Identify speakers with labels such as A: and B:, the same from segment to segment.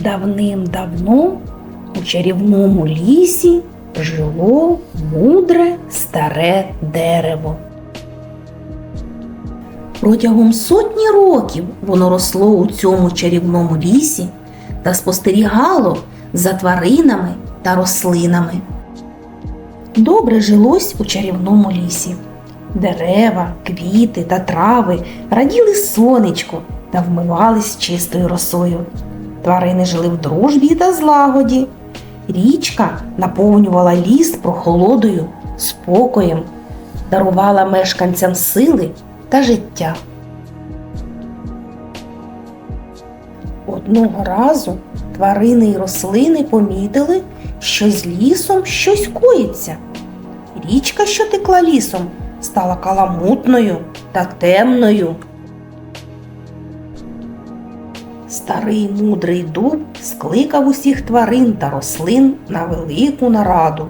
A: Давним-давно у чарівному лісі жило мудре старе дерево. Протягом сотні років воно росло у цьому чарівному лісі та спостерігало за тваринами та рослинами. Добре жилось у чарівному лісі. Дерева, квіти та трави раділи сонечку та вмивались чистою росою. Тварини жили в дружбі та злагоді. Річка наповнювала ліс прохолодою, спокоєм, дарувала мешканцям сили та життя. Одного разу тварини й рослини помітили, що з лісом щось коїться. Річка, що текла лісом, стала каламутною та темною. Старий мудрий дуб скликав усіх тварин та рослин на велику нараду.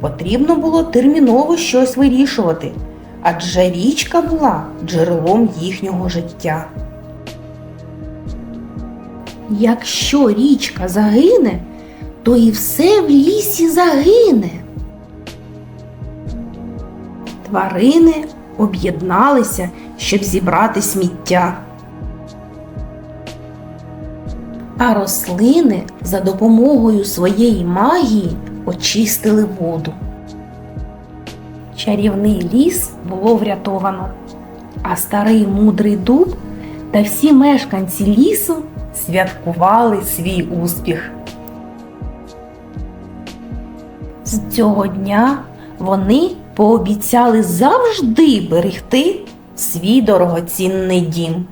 A: Потрібно було терміново щось вирішувати, адже річка була джерелом їхнього життя. Якщо річка загине, то і все в лісі загине. Тварини об'єдналися, щоб зібрати сміття. А рослини за допомогою своєї магії очистили воду. Чарівний ліс було врятовано, а старий мудрий дуб та всі мешканці лісу святкували свій успіх. З цього дня вони пообіцяли завжди берегти свій дорогоцінний дім.